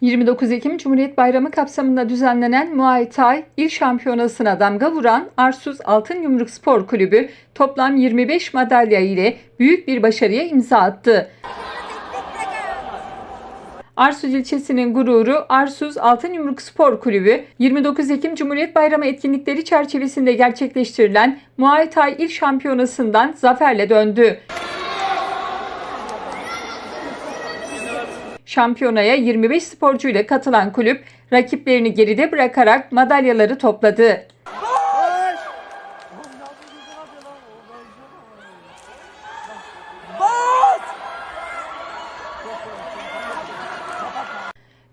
29 Ekim Cumhuriyet Bayramı kapsamında düzenlenen Muay Thai İl Şampiyonası'na damga vuran Arsuz Altın Yumruk Spor Kulübü toplam 25 madalya ile büyük bir başarıya imza attı. Arsuz ilçesinin gururu Arsuz Altın Yumruk Spor Kulübü 29 Ekim Cumhuriyet Bayramı etkinlikleri çerçevesinde gerçekleştirilen Muay Thai İl Şampiyonası'ndan zaferle döndü. Şampiyonaya 25 sporcu ile katılan kulüp rakiplerini geride bırakarak madalyaları topladı.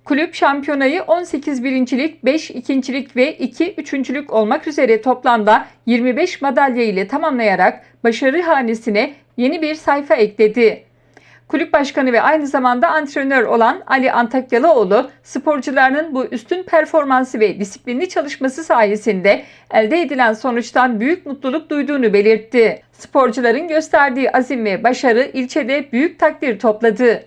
Kulüp şampiyonayı 18 birincilik, 5 ikincilik ve 2 üçüncülük olmak üzere toplamda 25 madalya ile tamamlayarak başarı hanesine yeni bir sayfa ekledi. Kulüp başkanı ve aynı zamanda antrenör olan Ali Antakyalıoğlu, sporcularının bu üstün performansı ve disiplinli çalışması sayesinde elde edilen sonuçtan büyük mutluluk duyduğunu belirtti. Sporcuların gösterdiği azim ve başarı ilçede büyük takdir topladı.